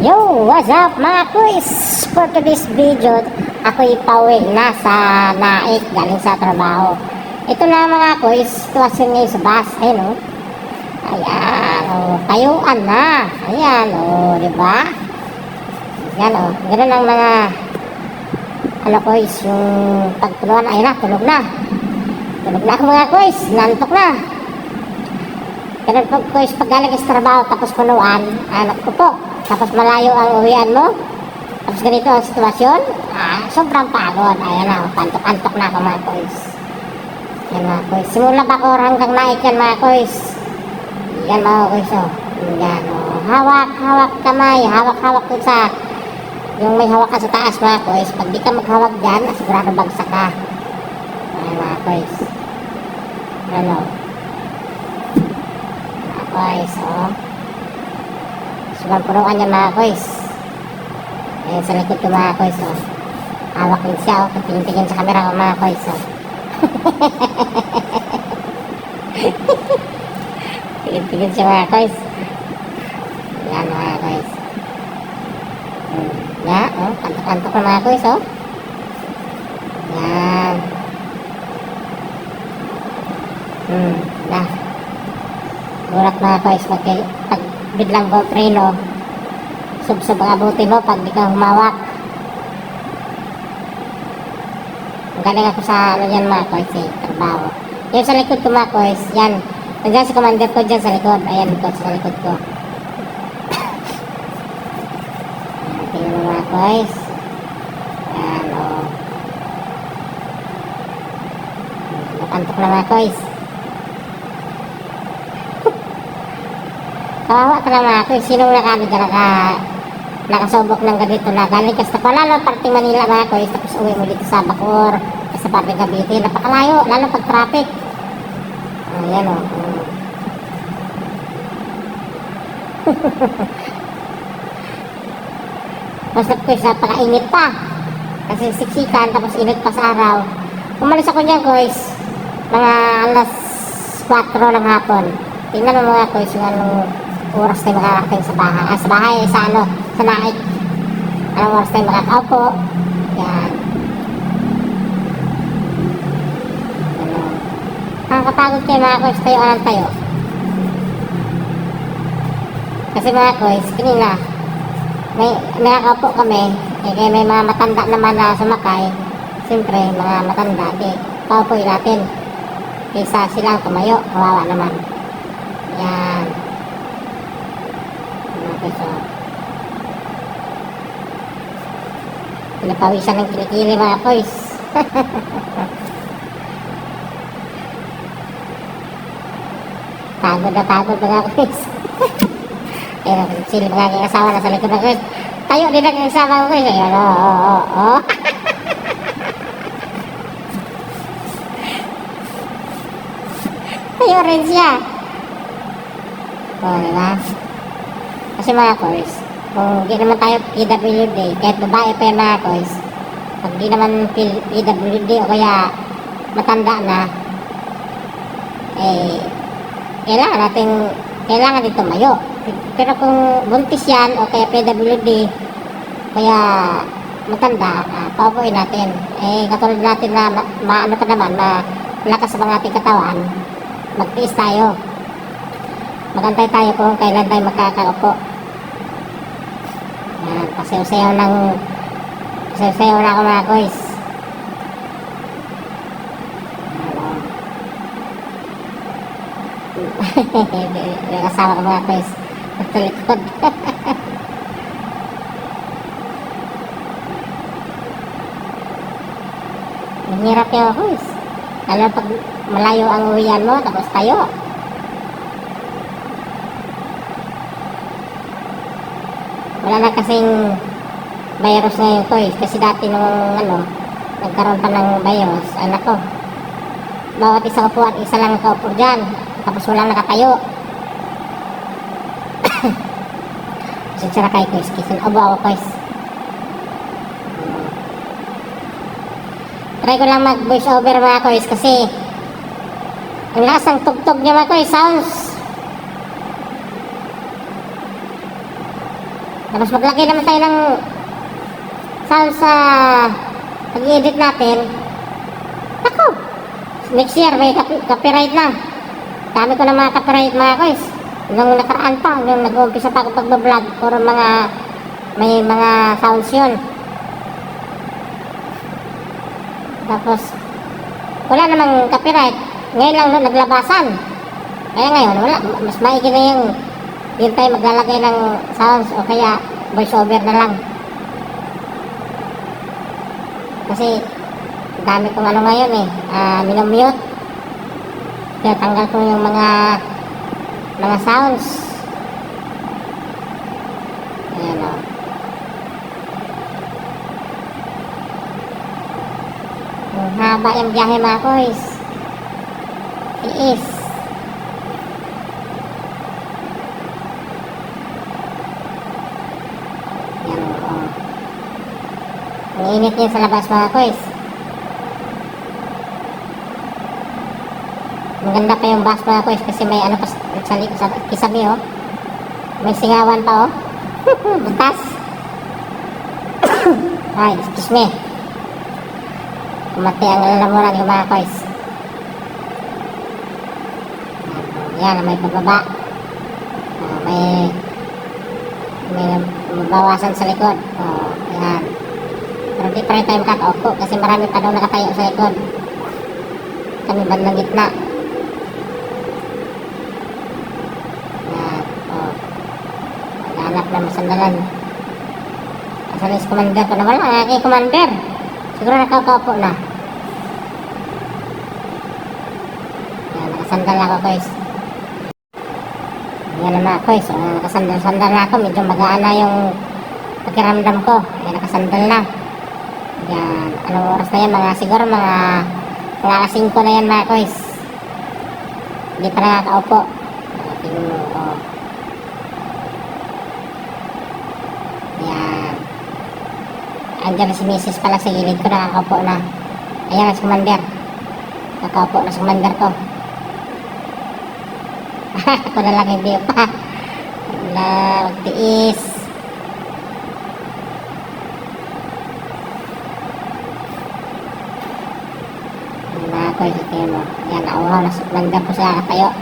Yo, what's up mga quiz? For today's video, ako'y pauwi na sa naik galing sa trabaho. Ito na mga quiz, sitwasyon ngayon sa bus. Ayun o. Ayan o, tayuan na. Ayan o, di ba? Ayan o, ganun ang mga ano quiz, yung pagtulungan. Ayun na, tulog na. Tulog na ako mga quiz, nantok na. Ganun po quiz, pag galing sa trabaho tapos punuan, anak ko po. Tapos malayo ang uwian mo. Tapos ganito ang sitwasyon. Ah, sobrang pagod. Ayan na, pantok-antok na ako mga kois. Yan mga kois. Simula ba ko hanggang naik yan mga kois. Yan mga kois oh. Yan oh. Hawak, hawak kamay. Hawak, hawak dun sa yung may hawak ka sa taas mga kois. Pag di ka maghawak dyan, sigurado bagsak ka. Ayan mga kois. Ano? Mga kois oh. Sobrang punuan niya mga kois. Ayan sa likod ko mga kois. Oh. Hawak din siya. Oh. Tingin-tingin sa camera ko mga kois. Oh. Tingin-tingin siya mga kois. Yan mga. Hmm. Ya, oh. Kantok-kantok na mga kois. Oh. Yan. Hmm. Nah. Gulat mga kois. Pag, pag biglang go preno, sub-sub ang abuti mo pag di ka humawak. Galing ako sa ano yan mga kois eh, trabaho. Yung sa likod ko mga kois, yan. Nandiyan si commander ko dyan sa likod. Ayan likod sa likod ko. Tingnan mo mga kois. Ayan o. Nakantok na mga kois. Kawawa ka na mga kois. Sinong nakali ka naka nakasubok ng ganito na galing ka sa lalo parting Manila mga kois tapos uwi mo dito sa Bacoor sa parting Cavite. Napakalayo lalo pag traffic. Ayan o basta kois napakainit pa. Kasi siksikan tapos init pa sa araw. Umalis ako niyan kois mga alas 4 ng hapon. Tingnan mo mga kois yung anong oras tayo makakarating sa bahay. Ah, sa bahay, sa ano, sa naik. Anong oras tayo makakaupo. Yan. Ano. Nakakapagod kayo mga kois, tayo alam tayo. Kasi mga kois, kanina, may nakakaupo kami, eh, kaya may mga matanda naman na sumakay. Siyempre, mga matanda, di, paupoy natin. Kaysa silang tumayo, kawawa naman. Yan. Okay, so. Pinapawisan ng kilikili mga boys. pagod na pagod mga boys. Pero sila mga aking asawa na sa likod ng boys. Tayo din ang asawa ko boys. Ayan, oo, oo, oo. Tayo rin siya. Oo, diba? Kasi mga kois, kung di naman tayo PWD, kahit babae pa yung mga kois, pag di naman PWD o kaya matanda na, eh, kailangan natin, kailangan din tumayo. Pero kung buntis yan o kaya PWD, kaya matanda, uh, paupuin natin. Eh, katulad natin na ma- maano pa naman, na lakas mga ating katawan, magtiis tayo. Magantay tayo kung kailan tayo makakaupo. Pasayaw-sayaw ng pasayaw-sayaw na ako mga kois. Yung asawa ko mga kois. Nagtalikod. Mahirap yung kois. Lalo pag malayo ang uwian mo, tapos tayo. Wala na kasing virus ngayon ko eh. Kasi dati nung ano, nagkaroon pa ng virus, anak ko. Bawat isang upuan, isa lang nakaupo dyan. Tapos walang nakatayo. Pasensya na kayo, Kuis. Kasi abo ako, Kuis. Try ko lang mag-voice over mga Kuis kasi ang lakas ng tugtog niya mga Kuis. Sounds Tapos maglagay naman tayo ng sound sa pag-edit natin. Ako! Next year may copy- copyright na. Dami ko na mga copyright mga guys. Nung nakaraan pa, nung nag-uumpisa pa ako pag-vlog, puro mga may mga sounds yun. Tapos, wala namang copyright. Ngayon lang naglabasan. Kaya ngayon, wala. Mas maigi na yung yun tayo maglalagay ng sounds o kaya voice over na lang. Kasi, dami kong ano ngayon eh, ah minumute. Kaya tanggal ko yung mga mga sounds. Ayan o. Ang haba yung biyahe mga koys. Tiis. Yan o. Ang init niya sa labas mga koys. Maganda pa yung bus mga koys kasi may ano pa sa, sa kisabi oh. May singawan pa oh. Butas. Ay, excuse me. Kumati ang lalamunan yung mga koys. Yan, may pababa. Ah, may may mabawasan sa likod. Oh, yan. Pero di pa rin tayo makakaupo kasi marami pa daw nakatayo sa likod. Kami bandang gitna. Yan. Oh. Hanap na masandalan. Asan is commander ko na wala? Ang aking commander. Siguro nakakaupo na. Yan, nakasandal ako guys. Yan na mga koy. So, nakasandal-sandal na ako. Medyo magaan na yung pakiramdam ko. Yan, nakasandal na. Yan. Anong oras na yan? Mga siguro mga alas 5 na yan mga koy. Hindi pa nakakaupo. Uh, tingnan mo. Oh. Yan. Andiyan si Mrs. pala sa gilid ko. Nakakaupo na. Ayan na si Commander. Nakakaupo na si Commander ko. ako na lang hindi pa. Wala, magtiis. Wala ako, isipin mo. Yan, nauhaw na langgam ko sa tayo.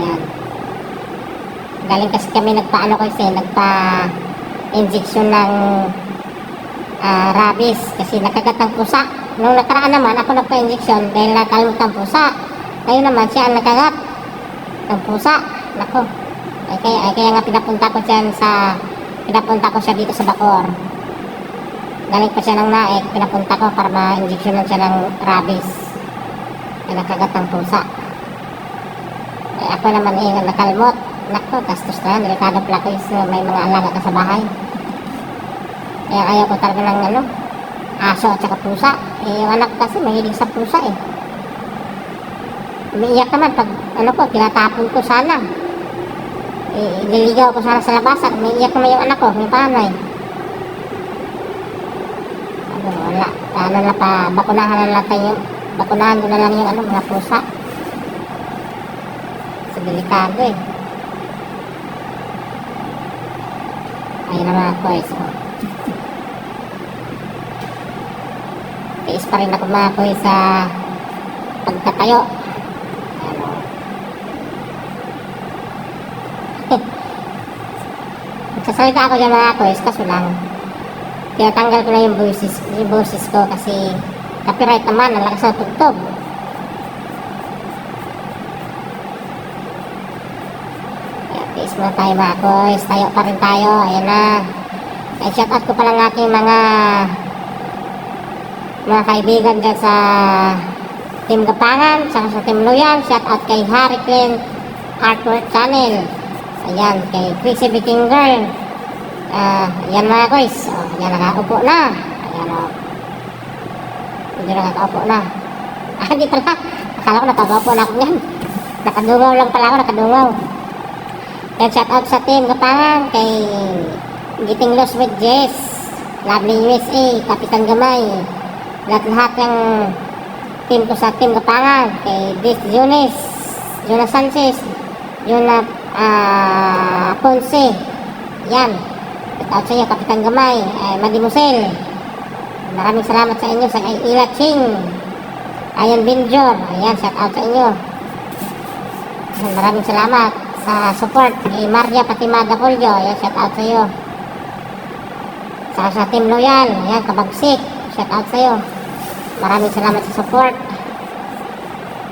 Yan. Galing kasi kami nagpa-ano kasi, nagpa-injection ng ah, rabies kasi nakagat ng pusa. Nung nakaraan naman, ako nagpa-injection dahil nakalimutan pusa. Ngayon naman, siya ang nakagat ng pusa. Nako. Ay kaya, ay kaya nga pinapunta ko siya sa pinapunta ko siya dito sa Bacor. Galing pa siya ng naik, pinapunta ko para ma-injectionan siya ng rabies. Ay nakagat ng pusa. Ay ako naman eh, nakalmot. Nako, gastos na yan. Delikado pala ko is may mga alaga ka sa bahay. Kaya ayaw ko talaga ng ano, aso at saka pusa. Eh, yung anak kasi mahilig sa pusa eh. Umiiyak naman pag, ano ko, tinatapon ko sana. Eh, niligaw ko sana sa labasan. Umiiyak naman yung anak ko, yung panay. Ano, wala. Ano na pa, bakunahan na lang tayo. Bakunahan ko na lang yung ano, mga pusa. Sa delikado eh. Ayun na mga koys. Oh. Tiis pa rin ako mga koys sa pagtatayo. Ayan, oh. Ako dyan mga koys, kaso lang, tinatanggal ko na yung boses, yung boses ko kasi copyright naman, ang lakas ng tugtog. Tiis muna tayo mga koys, tayo pa rin tayo, ayan na. Ay, shout out ko pa lang aking mga mga kaibigan dyan sa Team Gapangan, saka sa Team Loyan, shout out kay Harry Clint Artwork Channel. Ayan, kay Chrissy Baking Girl. Ah, ayan mga guys. Oh, ayan, nakaupo na. Ayan o. Oh. Hindi nakaupo na. Ah, di pala. Akala ko nakaupo na ako yan. Nakadungaw lang pala ako, nakadungaw. Ayan, shout out sa Team Gapangan, kay Getting Lost with Jess. Lovely USA, Kapitan Gamay. Lahat-lahat ng team ko sa Team Gapangan, kay Dis Jones, Jonas Sanchez, Jonah ah, Ponce. Yan. Out sa iyo, Kapitan Gamay, eh, Madimusel. Maraming salamat sa inyo sa kay Ila Ching. Ayan Binjor. Ayan, shout out sa inyo. Maraming salamat sa support kay Maria Patimada Colio. Ayan, shout out sa iyo. Sa, sa Team Loyal. Ayan, Kabagsik. Shout out sa iyo. Maraming salamat sa support.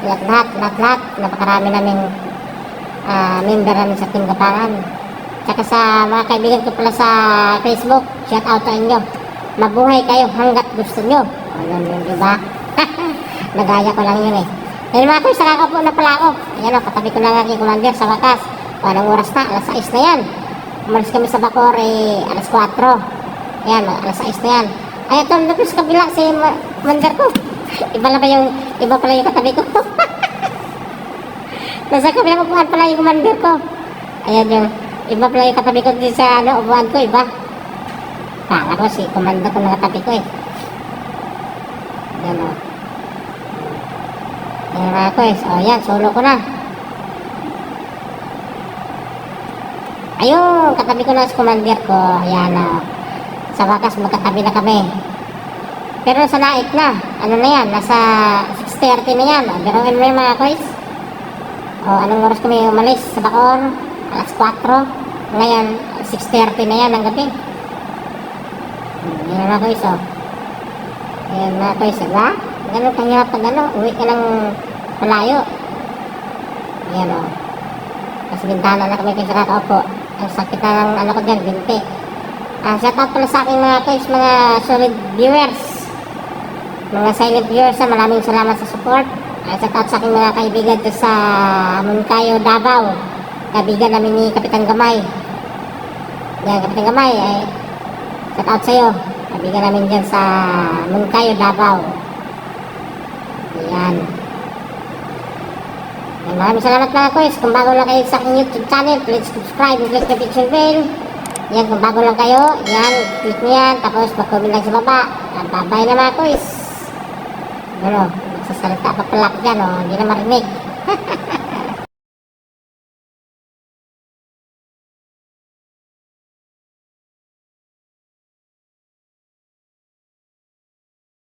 Lahat, lahat, lahat, lahat. Napakarami naming ah, member namin sa Team Gapangan. Tsaka sa mga kaibigan ko pala sa Facebook, shout out sa inyo. Mabuhay kayo hanggat gusto nyo. O, yun yun, di ba? Nagaya ko lang yun eh. Pero mga kuys, nakakapo na pala ako. Ayan o, katabi ko lang kay Commander sa wakas. O, anong oras na? Alas 6 na yan. Umalis kami sa Bacor, eh, alas 4. Ayan, alas 6 na yan. Ay, ito, sa kabila si Ma- Commander ko. Iba na ba yung, iba pala yung katabi ko. Nasa kabilang upuan pala yung commander ko. Ayan yung, iba pala yung katabi ko din sa ano, upuan ko, iba. Kala ko si commander ko nakatabi ko eh. Ayan o. Ayan mga guys, o yan, solo ko na. Ayun, katabi ko na si commander ko. Ayan o. Sa wakas, magkatabi na kami. Pero sa naik na, ano na yan, nasa 6.30 na yan. Biruin mo yung mga guys. O, anong oras kami umalis sa Bacoor? Alas 4. Ngayon, 6.30 na yan ng gabi. Yan na guys, o. Yan na guys, diba? Ganun kang hirap pag ano, uwi ka ng malayo. Yan o. Kasi bintana na kami kayo sa kakaupo. Ang sakit na ng ano ko dyan, binti. Ah, shout out pala sa aking mga guys, mga solid viewers. Mga silent viewers, ah, maraming salamat sa support. Uh, shout out sa aking mga kaibigan sa Moncayo, Davao. Kaibigan namin ni Kapitan Gamay. Yan, Kapitan Gamay, eh, shout out sa'yo. Kaibigan namin dyan sa Moncayo, Davao. Yan. Yan, maraming salamat mga kuys. Kung bago lang kayo sa aking YouTube channel, please subscribe and click the picture bell. Yan, kung bago lang kayo, yan, click nyo yan. Tapos, mag-comment lang sa baba. Yan, bye-bye na mga kuys. Ano, nagsasalita pa pala ako dyan, oh. Hindi na marinig.